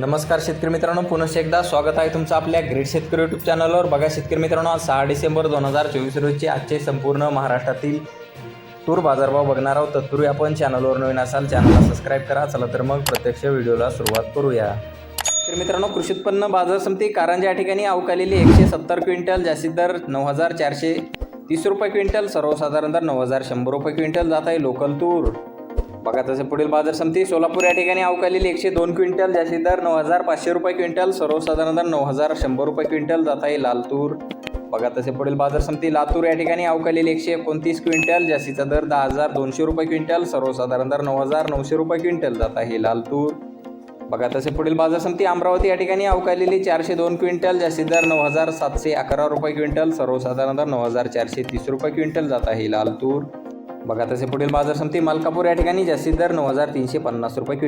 नमस्कार शेतकरी मित्रांनो पुन्हा एकदा स्वागत आहे तुमचं आपल्या ग्रेट शेतकरी यूट्यूब चॅनलवर बघा शेतकरी मित्रांनो आज सहा डिसेंबर दोन हजार चोवीस रोजी आजचे संपूर्ण महाराष्ट्रातील तूर बाजारभाव बघणार आहोत. तत्पूर्वी आपण चॅनलवर नवीन असाल चॅनलला सबस्क्राईब करा. चला तर मग प्रत्यक्ष व्हिडिओला सुरुवात करूया. तर मित्रांनो कृषी उत्पन्न बाजार समिती कारंजा या ठिकाणी अवकालेली एकशे सत्तर क्विंटल जास्तीत दर नऊ हजार चारशे तीस रुपये क्विंटल सर्वसाधारण दर नऊ हजार शंभर रुपये क्विंटल जात आहे. लोकल तूर बघा तसे पुढील बाजार समिती सोलापूर या ठिकाणी अवकालेली एकशे दोन क्विंटल जास्ती दर नऊ हजार पाचशे रुपये क्विंटल सर्वसाधारण दर नऊ हजार शंभर रुपये क्विंटल जात आहे लालतूर. बघा तसे पुढील बाजार समिती लातूर या ठिकाणी अवकालेली एकशे एकोणतीस क्विंटल जास्तीचा दर दहा हजार दोनशे रुपये क्विंटल सर्वसाधारण दर नऊ हजार नऊशे रुपये क्विंटल जात आहे लालतूर. बघा तसे पुढील बाजार समिती अमरावती या ठिकाणी अवकालेली चारशे दोन क्विंटल जास्तीत दर नऊ हजार सातशे अकरा रुपये क्विंटल सर्वसाधारण दर नऊ हजार चारशे तीस रुपये क्विंटल जात आहे लालतूर. बघा तसे पुढील बाजार समिती मलकापूर या ठिकाणी जास्तीत दर नऊ हजार तीनशे पन्नास रुपये क्विंटल.